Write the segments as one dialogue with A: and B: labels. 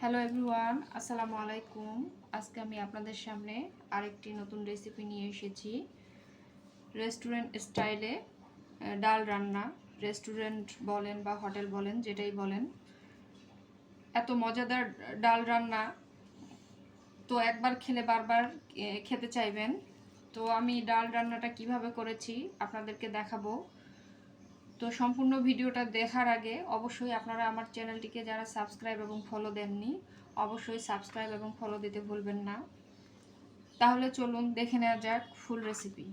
A: Hello everyone আসসালামু আলাইকুম। আজকে আমি আপনাদের সামনে আরেকটি নতুন রেসিপি নিয়ে এসেছি। রেস্টুরেন্ট স্টাইলে ডাল রান্না। রেস্টুরেন্ট বলেন বা হোটেল বলেন, যেটাই বলেন। এত মজাদার ডাল রান্না। তো একবার খেলে বারবার খেতে চাইবেন। তো আমি ডাল রান্নাটা কীভাবে করেছি আপনাদেরকে দেখাবো। তো সম্পূর্ণ ভিডিওটা দেখার আগে অবশ্যই আপনারা আমার চ্যানেলটিকে যারা সাবস্ক্রাইব এবং ফলো দেননি, অবশ্যই সাবস্ক্রাইব এবং ফলো দিতে ভুলবেন না। তাহলে চলুন দেখে নেওয়া যাক ফুল রেসিপি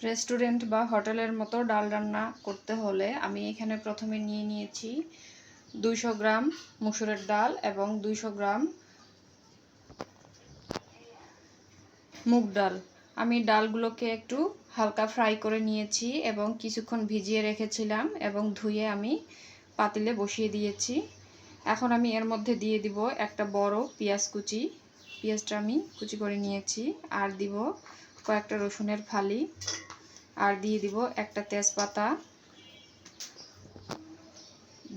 A: রেস্টুরেন্ট বা হোটেলের মতো ডাল রান্না করতে হলে আমি এখানে প্রথমে নিয়ে নিয়েছি দুইশো গ্রাম মুসুরের ডাল এবং দুইশো গ্রাম মুগ ডাল। আমি ডালগুলোকে একটু হালকা ফ্রাই করে নিয়েছি এবং কিছুক্ষণ ভিজিয়ে রেখেছিলাম এবং ধুয়ে আমি পাতিলে বসিয়ে দিয়েছি। এখন আমি এর মধ্যে দিয়ে দিব একটা বড় পেঁয়াজ কুচি। পেঁয়াজটা আমি কুচি করে নিয়েছি আর দিব কয়েকটা রসুনের ফালি আর দিয়ে দিব একটা তেজপাতা।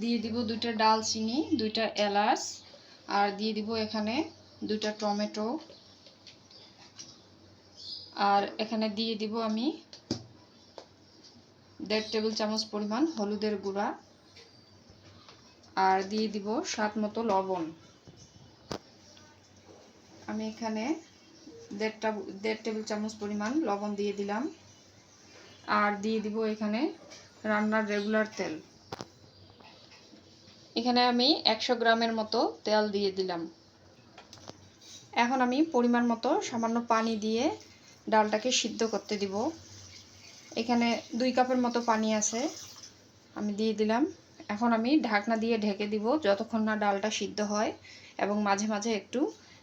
A: দিয়ে দিব দুইটা ডালচিনি, দুইটা এলাচ আর দিয়ে দিব এখানে দুইটা টমেটো। আর এখানে দিয়ে দিব আমি দেড় টেবিল চামচ পরিমাণ হলুদের গুঁড়া আর দিয়ে দিব স্বাদ মতো লবণ। আমি এখানে দেড়টা দেড় টেবিল চামচ পরিমাণ লবণ দিয়ে দিলাম। আর দিয়ে দিব এখানে রান্নার রেগুলার তেল। এখানে আমি একশো গ্রামের মতো তেল দিয়ে দিলাম। এখন আমি পরিমাণ মতো সামান্য পানি দিয়ে ডালটাকে সিদ্ধ করতে দিব। এখানে দুই কাপের মতো পানি আছে, আমি দিয়ে দিলাম। এখন আমি ঢাকনা দিয়ে ঢেকে দিব যতক্ষণ না ডালটা সিদ্ধ হয় এবং মাঝে মাঝে একটু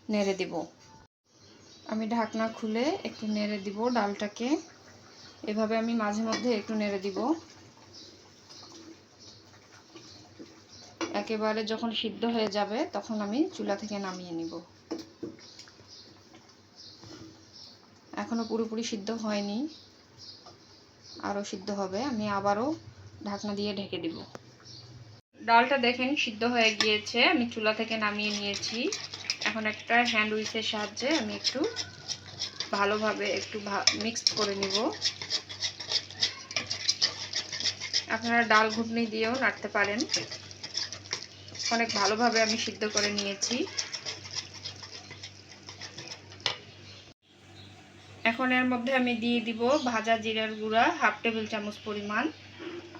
A: নেড়ে দিব। আমি ঢাকনা খুলে একটু নেড়ে দিব ডালটাকে। এভাবে আমি মাঝে মধ্যে একটু নেড়ে দিব। একেবারে যখন সিদ্ধ হয়ে যাবে তখন আমি চুলা থেকে নামিয়ে নিব। এখনও পুরোপুরি সিদ্ধ হয়নি। আরও সিদ্ধ হবে। আমি আবারও ঢাকনা দিয়ে ঢেকে দিব। ডালটা দেখেন সিদ্ধ হয়ে গিয়েছে। আমি চুলা থেকে নামিয়ে নিয়েছি। এখন একটা হ্যান্ড উইচের সাহায্যে আমি একটু ভালোভাবে একটু মিক্সড করে নিব। আপনারা ডাল ঘুটনি দিয়েও নাড়তে পারেন। অনেক ভালোভাবে আমি সিদ্ধ করে নিয়েছি। এখন এর মধ্যে আমি দিয়ে দিব ভাজা জিরার গুঁড়া, হাফ টেবিল চামচ পরিমাণ।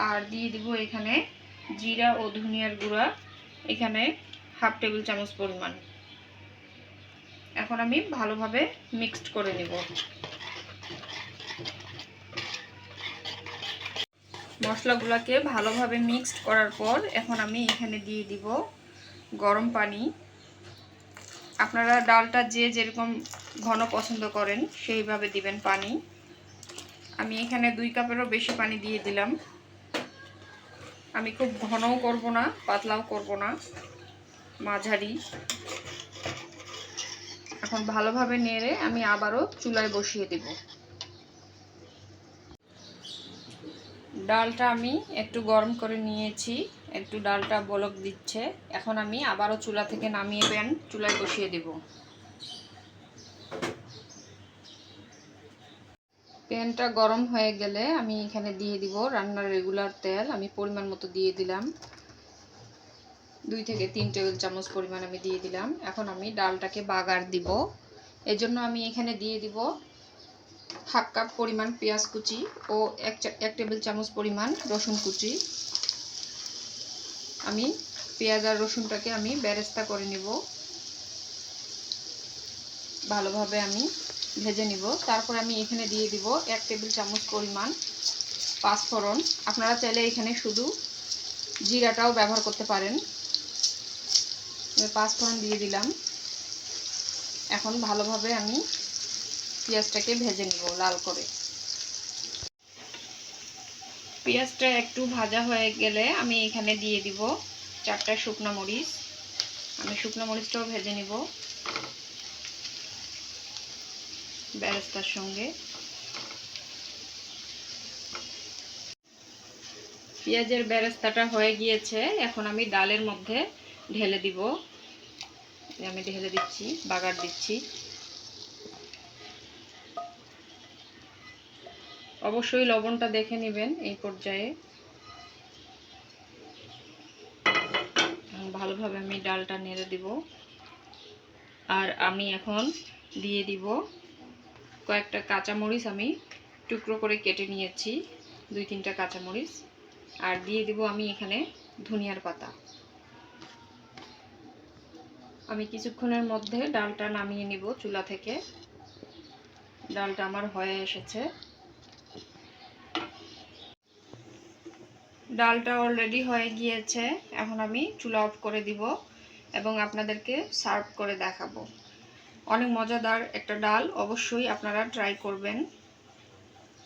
A: আর দিয়ে দিব এখানে জিরা ও ধনিয়ার গুঁড়া, এখানে হাফ টেবিল চামচ পরিমাণ। এখন আমি ভালোভাবে মিক্সড করে নেব। মশলাগুলোকে ভালোভাবে মিক্সড করার পর এখন আমি এখানে দিয়ে দিব গরম পানি। আপনারা ডালটা যে যেরকম ঘন পছন্দ করেন, সেইভাবে দিবেন পানি। আমি এখানে দুই কাপেরও বেশি পানি দিয়ে দিলাম। আমি খুব ঘনও করব না, পাতলাও করব না, মাঝারি। এখন ভালোভাবে নেড়ে আমি আবারও চুলায় বসিয়ে দেব। ডালটা আমি একটু গরম করে নিয়েছি। একটু ডালটা বলক দিচ্ছে। এখন আমি আবারও চুলা থেকে নামিয়ে প্যান চুলায় বসিয়ে দেব। প্যানটা গরম হয়ে গেলে আমি এখানে দিয়ে দিব রান্নার রেগুলার তেল। আমি পরিমাণ মতো দিয়ে দিলাম। দুই থেকে তিন টেবিল চামচ পরিমাণ আমি দিয়ে দিলাম। এখন আমি ডালটাকে বাগার দিব। এজন্য আমি এখানে দিয়ে দিব হাফ কাপ পরিমাণ পেঁয়াজ কুচি ও এক টেবিল চামচ পরিমাণ রসুন কুচি। আমি পেঁয়াজ আর রসুনটাকে আমি ব্যারেস্তা করে নিব। ভালোভাবে আমি ভেজে নিব। তারপর আমি এখানে দিয়ে দিব এক টেবিল চামচ পরিমাণ পাঁচফোড়ন আপনারা চাইলে এখানে শুধু জিরাটাও ব্যবহার করতে পারেন। পাঁচফোড়ন দিয়ে দিলাম। এখন ভালোভাবে আমি পেঁয়াজটাকে ভেজে নিব লাল করে। পেঁয়াজটা একটু ভাজা হয়ে গেলে আমি এখানে দিয়ে দিব চারটা শুকনো মরিচ। আমি শুকনো মরিচটাও ভেজে নিব। বেরেস্তার সঙ্গে। পেঁয়াজের বেরেস্তাটা হয়ে গিয়েছে। এখন আমি ডালের মধ্যে ঢেলে দিব। আমি ঢেলে দিচ্ছি, বাগার দিচ্ছি। অবশ্যই লবণটা দেখে নেবেন এই পর্যায়ে। ভালোভাবে আমি ডালটা নেড়ে দিব। আর আমি এখন দিয়ে দিব কয়েকটা কাঁচামরিচ আমি টুকরো করে কেটে নিয়েছি, দুই তিনটা কাঁচামরিচ। আর দিয়ে দিব আমি এখানে ধনিয়ার পাতা। আমি কিছুক্ষণের মধ্যে ডালটা নামিয়ে নিব চুলা থেকে। ডালটা আমার হয়ে এসেছে। ডালটা অলরেডি হয়ে গিয়েছে। এখন আমি চুলা অফ করে দিব এবং আপনাদেরকে সার্ভ করে দেখাবো। অনেক মজাদার একটা ডাল, অবশ্যই আপনারা ট্রাই করবেন।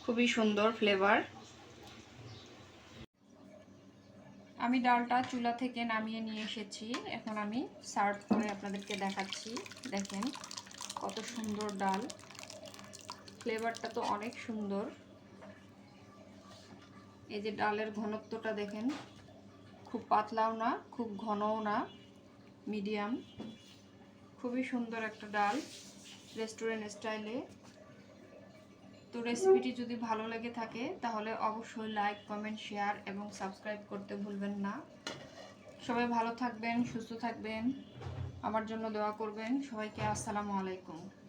A: খুবই সুন্দর ফ্লেভার আমি ডালটা চুলা থেকে নামিয়ে নিয়ে এসেছি। এখন আমি সার্ভ করে আপনাদেরকে দেখাচ্ছি। দেখেন কত সুন্দর ডাল। ফ্লেভারটা তো অনেক সুন্দর। এই যে ডালের ঘনত্বটা দেখেন, খুব পাতলাও না, খুব ঘনও না, মিডিয়াম। খুবই সুন্দর একটা ডাল রেস্টুরেন্ট স্টাইলে। তো রেসিপিটি যদি ভালো লেগে থাকে, তাহলে অবশ্যই লাইক, কমেন্ট, শেয়ার এবং সাবস্ক্রাইব করতে ভুলবেন না। সবাই ভালো থাকবেন, সুস্থ থাকবেন, আমার জন্য দোয়া করবেন। সবাইকে আসসালামু আলাইকুম।